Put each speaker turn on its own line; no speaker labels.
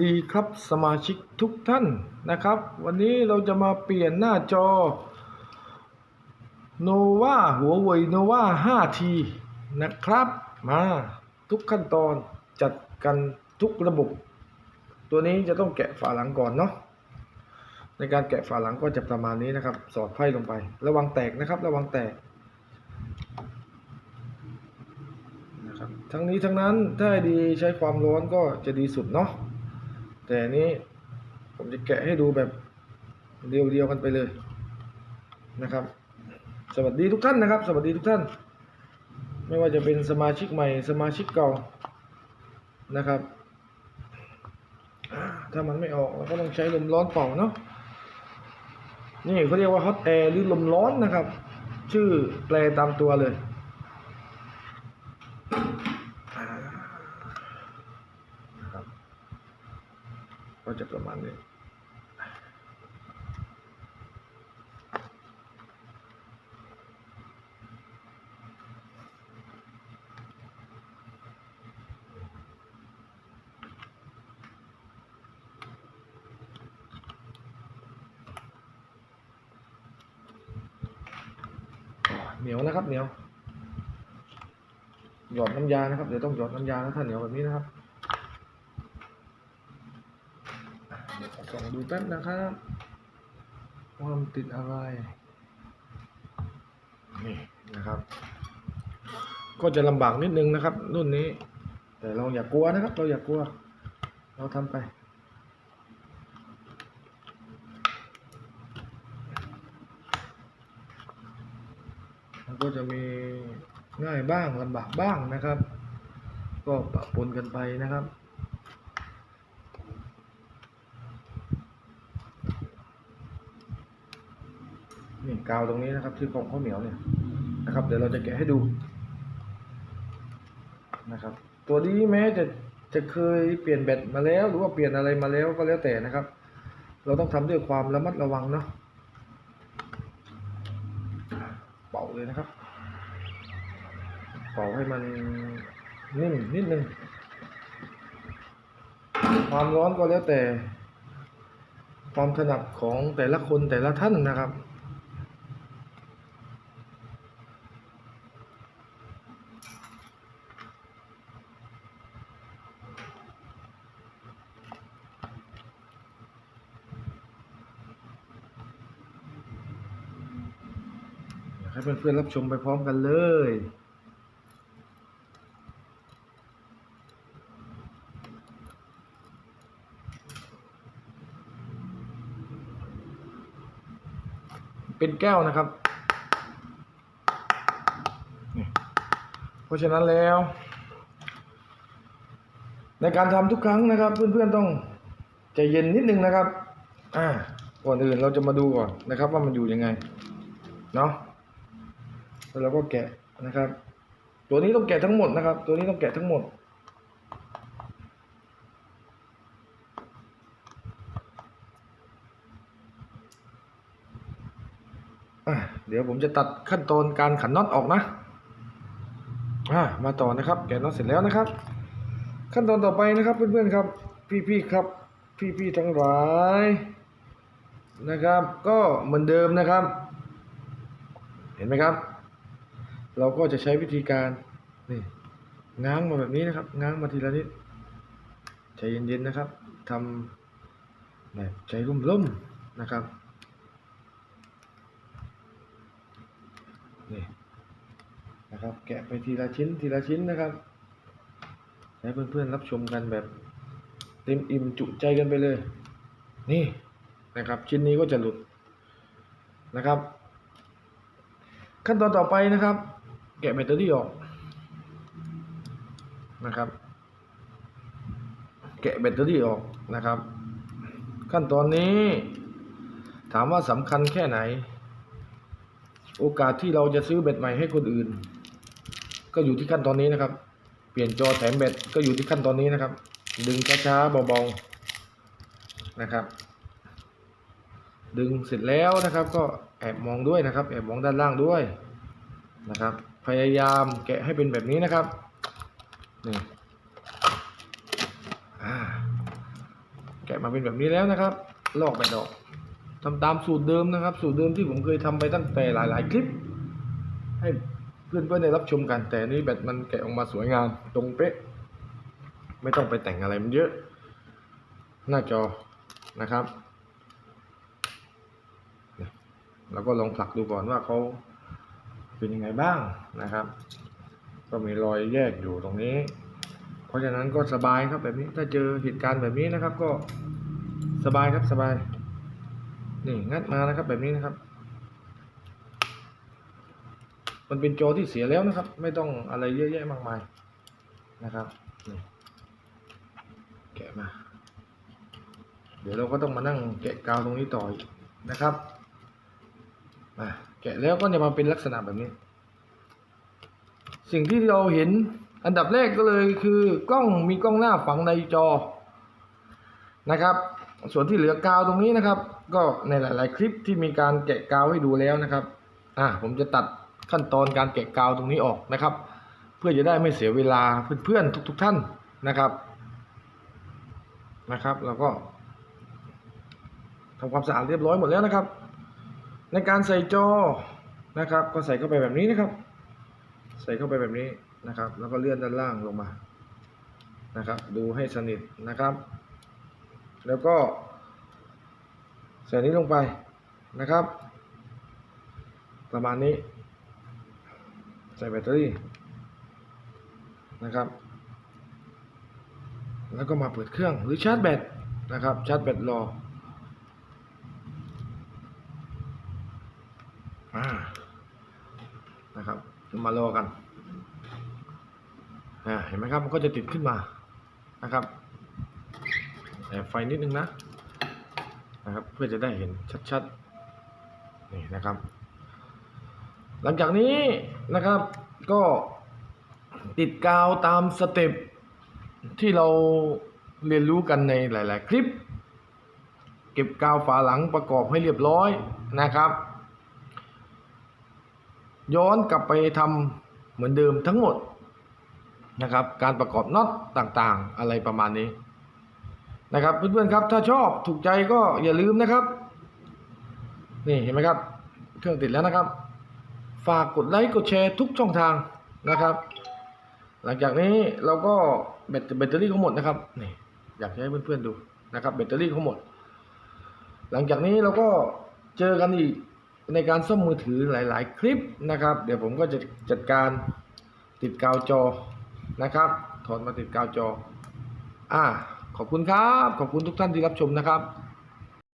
ดีครับสมาชิกทุกท่านนะครับ วันนี้เราจะมาเปลี่ยนหน้าจอ nova หัวเว่ย nova 5T นะครับ มาทุกขั้นตอนจัดกันทุกระบบ ตัวนี้จะต้องแกะฝาหลังก่อนเนาะในการแกะฝาหลังก็จะประมาณนี้นะครับ สอดไพ่ลงไป ระวังแตกนะครับ ระวังแตกนะครับทั้งนี้ทั้งนั้นถ้าดีใช้ความร้อนก็จะดีสุดเนาะ แต่นนี้ผมจะแกะให้ดูแบบเดียวๆกันไปเลยนะครับ สวัสดีทุกท่านนะครับ สวัสดีทุกท่าน ไม่ว่าจะเป็นสมาชิกใหม่สมาชิกเก่านะครับ ถ้ามันไม่ออกเราก็ต้องใช้ลมร้อนเป่าเนาะนี่เขาเรียกว่าฮอตแอร์หรือลมร้อนนะครับ ชื่อแปลตามตัวเลยนะครับ ก็จะประมาณนี้เหนียวนะครับเหนียวหยอดน้ำยานะครับเดี๋ยวต้องหยอดน้ำยานะถ้าเหนียวแบบนี้นะครับ อะเดี๋ยวส่องดูแป๊บนะครับว่ามันติดอะไรนี่นะครับ ก็จะลำบากนิดนึงนะครับ รุ่นนี้ แต่เราอย่ากกลัวนะครับ เราอย่ากกลัว เราทำไปมันก็จะมีง่ายบ้างลำบากบ้างนะครับ ก็ปะปนกันไปนะครับ นี่กาวตรงนี้นะครับที่ของข้าวเหนียวเนี่ยนะครับ เดี๋ยวเราจะแกะให้ดูนะครับ ตัวนี้แม้จะจะเคยเปลี่ยนแบตมาแล้ว หรือว่าเปลี่ยนอะไรมาแล้วก็แล้วแต่นะครับ เราต้องทำด้วยความระมัดระวังเนาะเป่าเลยนะครับ เป่าให้มันนิ่มนิดนึงความร้อนก็แล้วแต่ ความถนัดของแต่ละคนแต่ละท่านนะครับ ให้เพื่อนๆรับชมไปพร้อมกันเลยเป็นแก้วนะครับ เพราะฉะนั้นแล้ว ในการทำทุกครั้งนะครับ เพื่อนๆต้องใจเย็นนิดนึงนะครับ อ่าก่อนอื่นเราจะมาดูก่อนนะครับ ว่ามันอยู่ยังไง เนาะ แล้วเราก็แกะนะครับ ตัวนี้ต้องแกะทั้งหมดนะครับ ตัวนี้ต้องแกะทั้งหมด เดี๋ยวผมจะตัดขั้นตอนการขันน็อตออกนะมาต่อนะครับ แกะน็อตเสร็จแล้วนะครับ ขั้นตอนต่อไปนะครับเพื่อนๆครับ พี่ๆครับ พี่ๆทั้งหลายนะครับ ก็เหมือนเดิมนะครับ เห็นไหมครับ เราก็จะใช้วิธีการนี่ง้างมาแบบนี้นะครับ ง้างมาทีละนิดใจเย็นๆนะครับทำแบบใจร่มๆนะครับนี่นะครับแกะไปทีละชิ้นทีละชิ้นนะครับให้เพื่อนๆรับชมกันแบบเต็มอิ่มจุใจกันไปเลย นี่นะครับ ชิ้นนี้ก็จะหลุดนะครับ ขั้นตอนต่อไปนะครับ แกะแบตเตอรี่ออกนะครับ แกะแบตเตอรี่ออกนะครับ ขั้นตอนนี้ถามว่าสำคัญแค่ไหน โอกาสที่เราจะซื้อแบตใหม่ให้คนอื่น ก็อยู่ที่ขั้นตอนนี้นะครับ เปลี่ยนจอแถมแบตก็อยู่ที่ขั้นตอนนี้นะครับ ดึงช้าๆเบาๆนะครับ ดึงเสร็จแล้วนะครับ ก็แอบมองด้วยนะครับ แอบมองด้านล่างด้วยนะครับ พยายามแกะให้เป็นแบบนี้นะครับนี่แกะมาเป็นแบบนี้แล้วนะครับลอกแบตอกทำตามสูตรเดิมนะครับ สูตรเดิมที่ผมเคยทำไปตั้งแต่หลายๆ คลิป ให้เพื่อนๆได้รับชมกันแต่นนี้แบตมันแกะออกมาสวยงามตรงเป๊ะ ไม่ต้องไปแต่งอะไรมันเยอะ หน้าจอนะครับ แล้วก็ลองผลักดูก่อนว่าเขา เป็นยังไงบ้างนะครับ ก็มีรอยแยกอยู่ตรงนี้ เพราะฉะนั้นก็สบายครับแบบนี้ ถ้าเจอเหตุการณ์แบบนี้นะครับ ก็สบายครับสบายนี่งัดมานะครับแบบนี้นะครับ มันเป็นโจที่เสียแล้วนะครับ ไม่ต้องอะไรเยอะแยะมากมายนะครับนี่แกะมา เดี๋ยวเราก็ต้องมานั่งแกะกาวตรงนี้ต่อนะครับ มาแกะแล้วก็จะมาเป็นลักษณะแบบนี้ สิ่งที่เราเห็นอันดับแรกก็เลยคือกล้องมีกล้องหน้าฝังในจอนะครับ ส่วนที่เหลือกาวตรงนี้นะครับ ก็ในหลาย ๆ คลิปที่มีการแกะกาวให้ดูแล้วนะครับอ่าผมจะตัดขั้นตอนการแกะกาวตรงนี้ออกนะครับ เพื่อจะได้ไม่เสียเวลาเพื่อน ๆ ทุก ๆ ท่านนะครับนะครับ แล้วก็ทำความสะอาดเรียบร้อยหมดแล้วนะครับ ในการใส่จอนะครับ ก็ใส่เข้าไปแบบนี้นะครับ ใส่เข้าไปแบบนี้นะครับ แล้วก็เลื่อนด้านล่างลงมานะครับ ดูให้สนิทนะครับ แล้วก็ ใส่นี้ลงไปนะครับ ประมาณนี้ ใส่แบตเตอรี่นะครับ แล้วก็มาเปิดเครื่องหรือชาร์จแบตนะครับ ชาร์จแบตรอ อ่านะครับมารอกันอ่าเห็นไหมครับมันก็จะติดขึ้นมานะครับแต่ไฟนิดนึงนะนะครับเพื่อจะได้เห็นชัดๆนี่นะครับ หลังจากนี้นะครับก็ติดกาวตามสเต็ปที่เราเรียนรู้กันในหลาย ๆ คลิป เก็บกาวฝาหลังประกอบให้เรียบร้อยนะครับ ย้อนกลับไปทำเหมือนเดิมทั้งหมดนะครับ การประกอบน็อตต่างๆ อะไรประมาณนี้นะครับเพื่อนๆครับ ถ้าชอบถูกใจก็อย่าลืมนะครับ นี่เห็นไหมครับ เครื่องติดแล้วนะครับ ฝากกดไลค์กดแชร์ทุกช่องทางนะครับ หลังจากนี้เราก็แบตแบตเตอรี่เขาหมดนะครับนี่อยากให้เพื่อนๆดูนะครับแบตเตอรี่เขาหมด หลังจากนี้เราก็เจอกันอีก ในการซ่อมมือถือหลาย ๆ คลิปนะครับ เดี๋ยวผมก็จะจัดการติดกาวจอนะครับ ถอดมาติดกาวจอ อ่า ขอบคุณครับ ขอบคุณทุกท่านที่รับชมนะครับ